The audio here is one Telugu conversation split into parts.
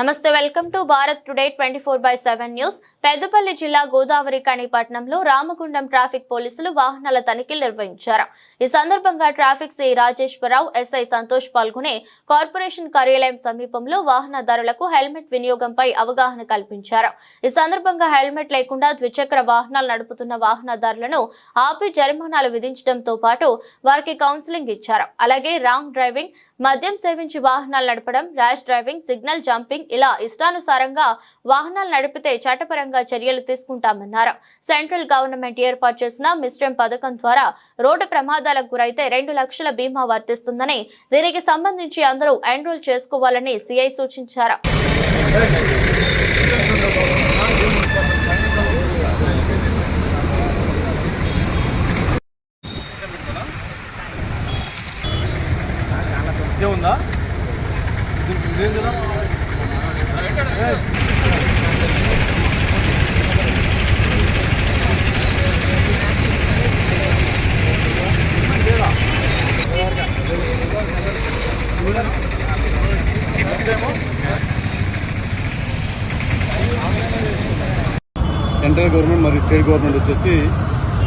నమస్తే welcome to Bharat Today twenty four by seven news. Peddapalli జిల్లా గోదావరి కని రామగుండం ట్రాఫిక్ పోలీసులు వాహనాల తనిఖీలు నిర్వహించారు. ఈ సందర్భంగా traffic C Rajeshwararao SI Santosh పాల్గొనే కార్పొరేషన్ కార్యాలయం సమీపంలో వాహనదారులకు హెల్మెట్ వినియోగంపై అవగాహన కల్పించారు. ఈ సందర్భంగా హెల్మెట్ లేకుండా ద్విచక్ర వాహనాలు నడుపుతున్న వాహనదారులను ఆపి జరిమానాలు విధించడంతో పాటు వారికి కౌన్సిలింగ్ ఇచ్చారు. అలాగే రాంగ్ డ్రైవింగ్ మద్యం సేవించి వాహనాలు నడపడం ర్యాష్ డ్రైవింగ్ సిగ్నల్ జంపింగ్ ఇలా ఇష్టానుసారంగా వాహనాలు నడిపితే చట్టపరంగా చర్యలు తీసుకుంటామన్నారు. సెంట్రల్ గవర్నమెంట్ ఏర్పాటు చేసిన మిస్టం పథకం ద్వారా రోడ్డు ప్రమాదాలకు గురైతే రెండు లక్షల బీమా వర్తిస్తుందని దీనికి సంబంధించి అందరూ ఎన్రోల్ చేసుకోవాలని సిఐ సూచించారు. ఉందా దీనికి ఇదేం కదా ఏయ్. లేదా? ఇదేమో సెంట్రల్ గవర్నమెంట్ మరియు స్టేట్ గవర్నమెంట్ వచ్చేసి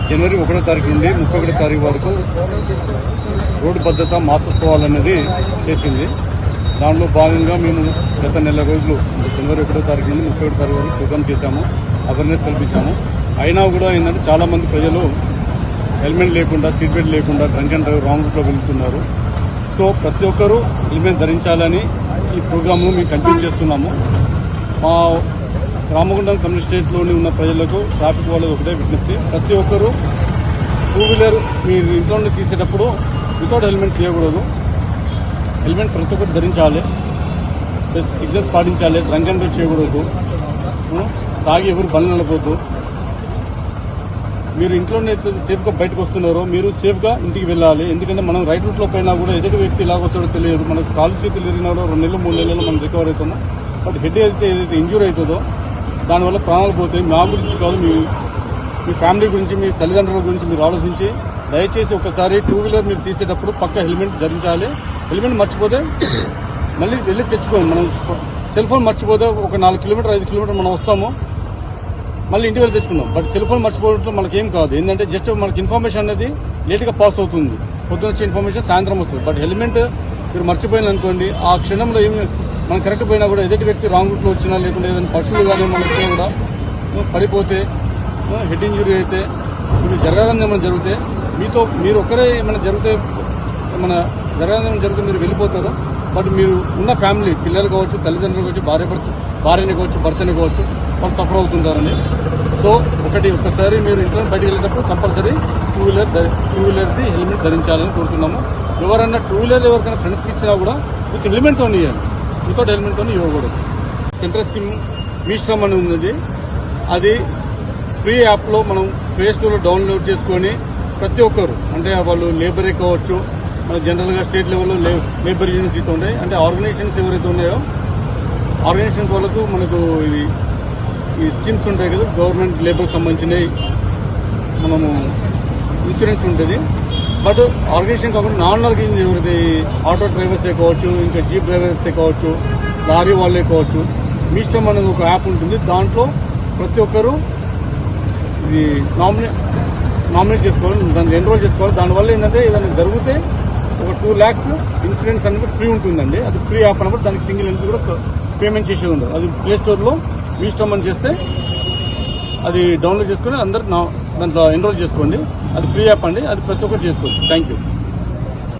జనవరి ఒకటో తారీఖు నుండి ముప్పై ఒకటో తారీఖు వరకు రోడ్డు భద్రత మాసోత్సవాలనేది చేసింది. దాంట్లో భాగంగా మేము గత నెల రోజులు అంటే జనవరి ఒకటో తారీఖు నుండి ముప్పై ఒకటో తారీఖు వరకు ప్రోగ్రామ్ చేశాము అవేర్నెస్ కల్పించాము. అయినా కూడా ఏంటంటే చాలామంది ప్రజలు హెల్మెట్ లేకుండా సీట్ బెల్ట్ లేకుండా డ్రంక్ అండ్ డ్రైవ్ రాంగ్ రూట్లో వెళ్తున్నారు. సో ప్రతి ఒక్కరూ హెల్మెట్ ధరించాలని ఈ ప్రోగ్రామ్ను మేము కంటిన్యూ చేస్తున్నాము. మా రామగుండం కమ్యూనిస్టేట్లోని ఉన్న ప్రజలకు ట్రాఫిక్ వాళ్ళకి ఒకటే విజ్ఞప్తి. ప్రతి ఒక్కరూ టూ వీలర్ మీరు ఇంట్లో నుండి తీసేటప్పుడు వితౌట్ హెల్మెట్ తీయకూడదు. హెల్మెట్ ప్రతి ఒక్కటి ధరించాలి. ప్లస్ సిగ్నల్స్ పాటించాలి. డ్రంక్ అండ్ చేయకూడదు. తాగి ఎవరు బండ్లు నడపద్దు. మీరు ఇంట్లోనే సేఫ్గా బయటకు వస్తున్నారో. మీరు సేఫ్గా ఇంటికి వెళ్ళాలి. ఎందుకంటే మనం రైట్ రూట్లో పోయినా కూడా ఎదుటి వ్యక్తి ఎలాగ వస్తాడో తెలియదు. మనకు కాలు చేతులు ఎరిగినాడో రెండు నెలలు మూడు నెలలు మనం రికవర్ అవుతాము బట్ హెడ్ అయితే ఏదైతే ఇంజూర్ అవుతుందో దానివల్ల ప్రాణాలు పోతాయి. మా గురించి కాదు మీ మీ ఫ్యామిలీ గురించి మీ తల్లిదండ్రుల గురించి మీరు ఆలోచించి దయచేసి ఒకసారి టూ వీలర్ మీరు తీసేటప్పుడు పక్క హెల్మెట్ ధరించాలి. హెల్మెట్ మర్చిపోతే మళ్ళీ వెళ్ళి తెచ్చుకోండి. మనం సెల్ ఫోన్ మర్చిపోతే ఒక నాలుగు కిలోమీటర్ ఐదు కిలోమీటర్ మనం వస్తాము. మళ్ళీ ఇంటి వెళ్ళి తెచ్చుకుందాం. బట్ సెల్ ఫోన్ మర్చిపోవడంతో మనకేం కాదు. ఏంటంటే జస్ట్ మనకి ఇన్ఫర్మేషన్ అనేది లేట్గా పాస్ అవుతుంది. పొద్దున వచ్చే ఇన్ఫర్మేషన్ సాయంత్రం వస్తుంది. బట్ హెల్మెట్ మీరు మర్చిపోయిన అనుకోండి ఆ క్షణంలో ఏమి మనం కరెక్ట్ పోయినా కూడా ఎదుటి వ్యక్తి రాంగ్ రూట్లో వచ్చినా లేకుంటే ఏదైనా పశువులు కానీ మన వచ్చినా కూడా పడిపోతే హెడ్ ఇంజురీ అయితే ఇప్పుడు జరగాలని ఏమైనా జరిగితే మీతో మీరు ఒక్కరే ఏమైనా జరిగితే మన జరగాలని జరిగితే మీరు వెళ్ళిపోతారు? బట్ మీరు ఉన్న ఫ్యామిలీ పిల్లలు కావచ్చు తల్లిదండ్రులు కావచ్చు భార్య భార్యని కావచ్చు భర్తని కావచ్చు వాళ్ళు సఫర్ అవుతుంటారని. సో ఒకటి ఒక్కసారి మీరు ఇంట్లో బయటకు వెళ్ళేటప్పుడు కంపల్సరీ టూ వీలర్ టూ వీలర్ది హెల్మెట్ ధరించాలని కోరుతున్నాము. ఎవరన్నా టూ వీలర్ ఎవరికైనా ఫ్రెండ్స్కి ఇచ్చినా కూడా విత్ హెల్మెట్తో ఇవ్వండి వితౌట్ హెల్మెట్తో ఇవ్వకూడదు. సెంట్రల్ స్కీమ్ మీ శ్రమ్ అని ఉంది అది ఫ్రీ యాప్లో మనం ప్లే స్టోర్లో డౌన్లోడ్ చేసుకొని ప్రతి ఒక్కరు అంటే వాళ్ళు లేబరే కావచ్చు మన జనరల్గా స్టేట్ లెవెల్లో లేబర్ యూనియన్స్ అయితే ఉన్నాయి అంటే ఆర్గనైజేషన్స్ ఎవరైతే ఉన్నాయో ఆర్గనైజేషన్స్ వాళ్ళకు మనకు ఇది ఈ స్కీమ్స్ ఉంటాయి కదా గవర్నమెంట్ లేబర్కి సంబంధించినవి మనము ఇన్సూరెన్స్ ఉంటుంది. బట్ ఆర్గనైజేషన్ కాకుండా నాన్ ఆర్గనైజేషన్ ఎవరిది ఆటో డ్రైవర్సే కావచ్చు ఇంకా జీప్ డ్రైవర్సే కావచ్చు లారీ వాళ్ళే కావచ్చు మీ ఇష్టం అనేది ఒక యాప్ ఉంటుంది. దాంట్లో ప్రతి ఒక్కరూ ఇది నామినే నామినేట్ చేసుకోవాలి దాన్ని ఎన్రోల్ చేసుకోవాలి దానివల్ల ఏంటంటే ఏదైనా జరిగితే ఒక టూ ల్యాక్స్ ఇన్సూరెన్స్ అనేది ఫ్రీ ఉంటుందండి. అది ఫ్రీ యాప్ అన్నప్పుడు దానికి సింగిల్ ఎంట్రీ కూడా పేమెంట్ చేసేది ఉండదు. అది ప్లే స్టోర్లో మీ ఇష్టం అని చేస్తే అది డౌన్లోడ్ చేసుకొని అందరు నా- దాంట్లో ఎన్రోల్ చేసుకోండి. అది ఫ్రీ యాప్ అండి. అది ప్రతి ఒక్కరు చేసుకోవచ్చు. Thank you